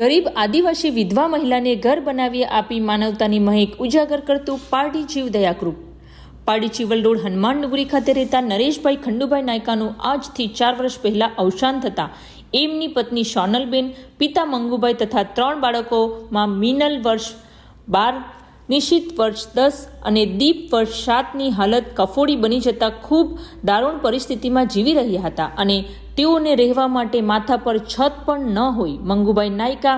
ગરીબ આદિવાસી વિધવા મહિલાને ઘર બનાવી આપી માનવતાની મહેક ઉજાગર કરતું પારડી જીવ દયાકૃપ. પારડી ચીવલ રોડ હનુમાન નગરી ખાતે રહેતા નરેશભાઈ ખંડુભાઈ નાયકાનું આજથી ચાર વર્ષ પહેલા અવસાન થતાં. એમની પત્ની સોનલબેન, પિતા મંગુભાઈ તથા ત્રણ બાળકોમાં મિનલ વર્ષ બાર નિશિત વર્ષ દસ અને દીપ વર્ષ સાતની હાલત કફોડી બની જતાં ખૂબ દારૂણ પરિસ્થિતિમાં જીવી રહ્યા હતા અને તેઓને રહેવા માટે માથા પર છત પણ ન હોય. મંગુભાઈ નાયકા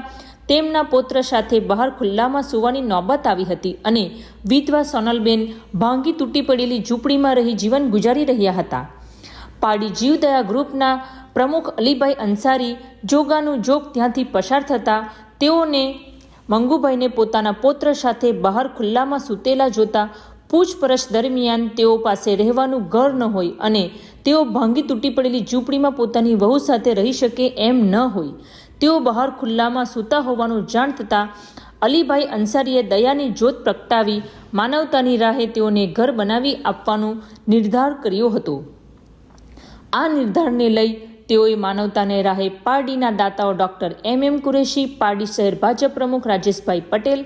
તેમના પૌત્ર સાથે બહાર ખુલ્લામાં સુવાની નોબત આવી હતી અને વિધવા સોનલબેન ભાંગી તૂટી પડેલી ઝૂંપડીમાં રહી જીવન ગુજારી રહ્યા હતા. પાડી જીવદયા ગ્રુપના પ્રમુખ અલીભાઈ અંસારી જોગાનું જોગ ત્યાંથી પસાર થતાં તેઓને મંગુભાઈને પોતાના પૌત્ર સાથે બહાર ખુલ્લામાં સૂતેલા જોતા પૂછપરછ દરમિયાન તેઓ પાસે રહેવાનું ઘર ન હોય અને તેઓ ભાંગી તૂટી પડેલી ઝૂંપડીમાં પોતાની વહુ સાથે રહી શકે એમ ન હોય. તેઓ બહાર ખુલ્લામાં સૂતા હોવાનું જાણ થતાં અલીભાઈ અંસારીએ દયાની જોત પ્રગટાવી માનવતાની રાહે તેઓને ઘર બનાવી આપવાનો નિર્ધાર કર્યો હતો. આ નિર્ધારને લઈ તેઓએ માનવતાને રાહે પારડીના દાતાઓ doctor M M Qureshi, Pardi શહેર ભાજપ પ્રમુખ રાજેશભાઈ પટેલ,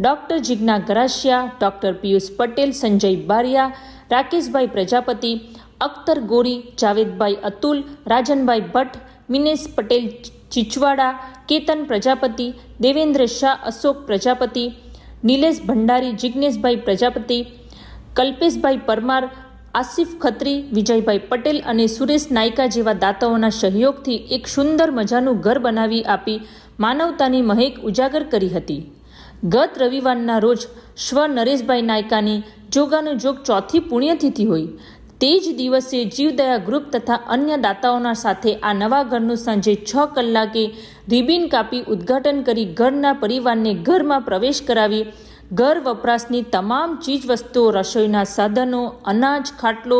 ડોક્ટર જિજ્ઞા ગરાશિયા ડોક્ટર પિયુષ પટેલ, સંજય બારિયા, રાકેશભાઈ પ્રજાપતિ, અખ્તર ગોરી, જાવેદભાઈ અતુલ, રાજનભાઈ ભટ્ટ, મિનેશ પટેલ ચિચવાડા, કેતન પ્રજાપતિ, દેવેન્દ્ર શાહ અશોક પ્રજાપતિ, નિલેશ ભંડારી જિજ્ઞેશભાઈ પ્રજાપતિ, કલ્પેશભાઈ પરમાર આસિફ ખત્રી, વિજયભાઈ પટેલ અને સુરેશ નાયકા જેવા દાતાઓના સહયોગથી એક સુંદર મજાનું ઘર બનાવી આપી માનવતાની મહેક ઉજાગર કરી હતી. ગત રવિવારના રોજ સ્વ નરેશભાઈ નાયકાની જોગાનો જોગ ચોથી પુણ્યતિથિ હોય. તે જ દિવસે જીવદયા ગ્રુપ તથા અન્ય દાતાઓના સાથે આ નવા ઘરનું સાંજે છ કલાકે રિબિન કાપી ઉદ્ઘાટન કરી ઘરના પરિવારને ઘરમાં પ્રવેશ કરાવી ઘર વપરાશની તમામ ચીજ વસ્તુઓ રસોઈના સાધનો, અનાજ, ખાટલો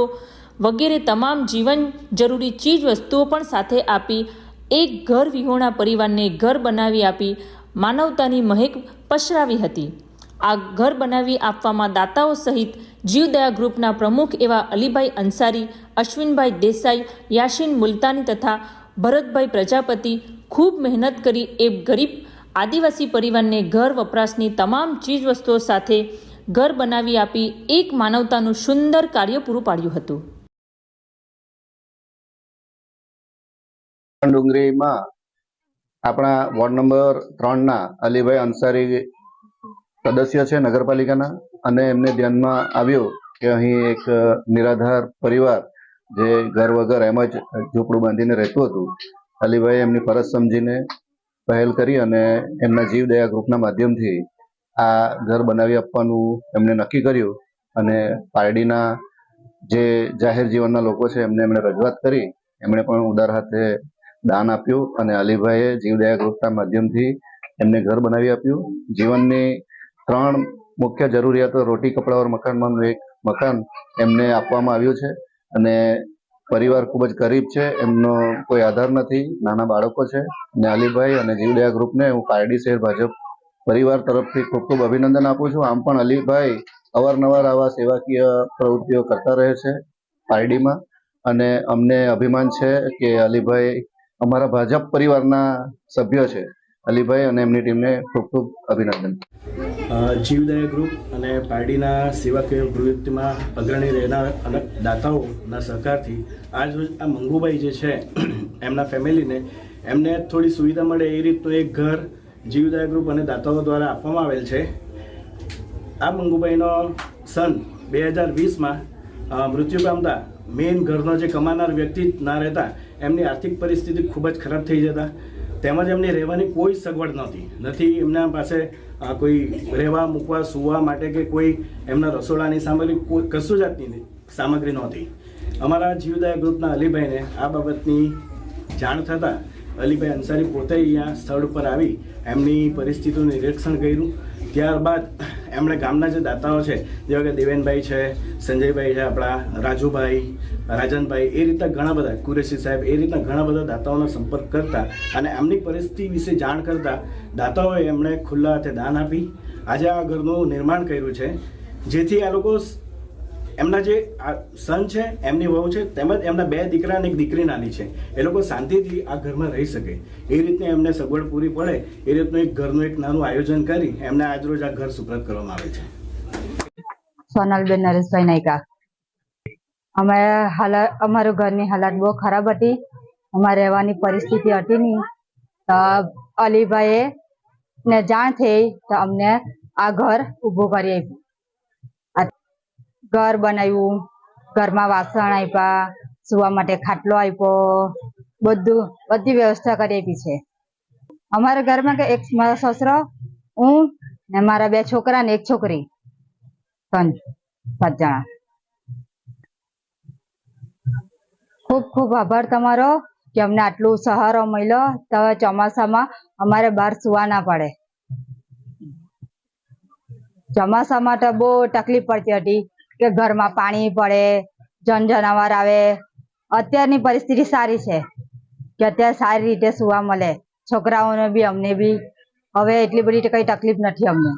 વગેરે તમામ જીવન જરૂરી ચીજવસ્તુઓ પણ સાથે આપી, એક ઘર વિહોણા પરિવારને ઘર બનાવી આપી, માનવતાની મહેક પસરાવી હતી. આ ઘર બનાવી આપવામાં દાતાઓ સહિત જીવદયા ગ્રુપના પ્રમુખ એવા અલીભાઈ અંસારી, અશ્વિનભાઈ દેસાઈ, યાસીન મુલતાની તથા ભરતભાઈ પ્રજાપતિ ખૂબ મહેનત કરી એ ગરીબ આદિવાસી પરિવારને ઘર વપરાશની તમામ ચીજ વસ્તુઓ સાથે ઘર બનાવી આપી એક માનવતાનું સુંદર કાર્ય પૂરું પાડ્યું હતું. ડુંગરીમાં આપણા વોર્ડ નંબર ત્રણના અલીભાઈ અંસારી સદસ્ય છે નગરપાલિકાના અને એમને ધ્યાનમાં આવ્યું કે અહીં એક નિરાધાર પરિવાર જે ઘર વગર એમ જ ઝૂંપડું બાંધીને રહેતું હતું. અલીભાઈ એમની ફરજ સમજીને પહેલ કરી અને એમના જીવદયા ગ્રુપના માધ્યમથી આ ઘર બનાવી આપવાનું એમણે નક્કી કર્યું અને પારડીના જે જાહેર જીવનના લોકો છે, એમને એમણે રજૂઆત કરી. એમણે પણ ઉદાર હાથે દાન આપ્યું અને અલીભાઈએ જીવદયા ગ્રુપના માધ્યમથી એમને ઘર બનાવી આપ્યું. જીવનની ત્રણ મુખ્ય જરૂરિયાતો, રોટી, કપડા મકાનમાંનું એક મકાન એમને આપવામાં આવ્યું છે અને પરિવાર ખૂબ જ ગરીબ છે, એમનો કોઈ આધાર નથી, નાના બાળકો છે. અને અલીભાઈ અને જીવદયા ગ્રુપને હું પારડી શહેર ભાજપ પરિવાર તરફથી ખૂબ ખૂબ અભિનંદન આપું છું. આમ પણ અલીભાઈ અવારનવાર આવા સેવાકીય પ્રવૃત્તિઓ કરતા રહે છે પારડીમાં. અને અમને અભિમાન છે કે અલીભાઈ અમારા ભાજપ પરિવારના સભ્ય છે. અલીભાઈ અને એમની ટીમને ખૂબ ખૂબ અભિનંદન. જીવદયા ગ્રુપ અને પારડીના સેવાકીય પ્રવૃત્તિમાં અગ્રણી રહેનાર અનેક દાતાઓના સહકારથી આજ આ મંગુભાઈ જે છે, એમના ફેમિલીને એમને થોડી સુવિધા મળે એ રીતનું એક ઘર જીવદયા ગ્રુપ અને દાતાઓ દ્વારા આપવામાં આવેલ છે. આ મંગુભાઈનો સન બે હજાર વીસમાં મૃત્યુ પામતા મેઇન ઘરનો જે કમાનાર વ્યક્તિ ના રહેતા એમની આર્થિક પરિસ્થિતિ ખૂબ જ ખરાબ થઈ જતા. તેમજ એમની રહેવાની કોઈ સગવડ નહોતી. નથી, એમના પાસે કોઈ રહેવા, મૂકવા, સૂવા માટે કે કોઈ એમના રસોડાની સામગ્રી કોઈ કશું જાતની સામગ્રી નહોતી. અમારા જીવદાય ગ્રુપના અલીભાઈને આ બાબતની જાણ થતાં અલીભાઈ અંસારી પોતે અહીંયા સ્થળ ઉપર આવી એમની પરિસ્થિતિનું નિરીક્ષણ કર્યું. ત્યારબાદ એમણે ગામના જે દાતાઓ છે, જેવા કે દેવેનભાઈ છે, સંજયભાઈ છે આપણા, રાજુભાઈ, રાજનભાઈ, એ રીતના ઘણા બધા, કુરેશી સાહેબ, એ રીતના ઘણા બધા દાતાઓનો સંપર્ક કરતા અને એમની પરિસ્થિતિ વિશે જાણ કરતા દાતાઓએ એમણે ખુલ્લા હાથે દાન આપી. આજે આ ઘરનું નિર્માણ કર્યું છે, જેથી આ લોકો એમના જે સન છે, એમની વહુ છે, તેમજ એમના બે દીકરા અને એક દીકરી નાની છે. એ લોકો શાંતિથી આ ઘરમાં રહી શકે. એ રીતની એમને સગવડ પૂરી પડે, એ રીતનું એક ઘરનું એક નાનું આયોજન કરી એમને આજરોજ આ ઘર સુપ્રત કરવામાં આવે છે. સોનલબેન નરેશભાઈ નાયકા. અમે હાલત અમારું ઘરની હાલત બહુ ખરાબ હતી. અમારે રહેવાની પરિસ્થિતિ હતી નહીં. તો અલીભાઈએ ને જાણ થઈ તો અમને આ ઘર ઊભું કરી આપ્યું. ઘર બનાવ્યું, ઘરમાં વાસણ આપ્યા સુવા માટે ખાટલો આપ્યો બધું, બધી વ્યવસ્થા કરી આપી છે. અમારા ઘરમાં એક મારો સસરો, હું ને મારા બે છોકરા ને એક છોકરી, ત્રણ, પાંચ જણા. ખૂબ ખૂબ આભાર તમારો કે અમને આટલું સહારો મળ્યો. તો ચોમાસામાં અમારે બહાર સુવા ના પડે. ચોમાસામાં તો બહુ તકલીફ પડતી હતી. કે ઘરમાં પાણી પડે જન જનાવર આવે. અત્યારની પરિસ્થિતિ સારી છે કે અત્યારે સારી રીતે સુવા મળે. છોકરાઓને બી, અમને બી. હવે એટલી બધી કઈ તકલીફ નથી અમને.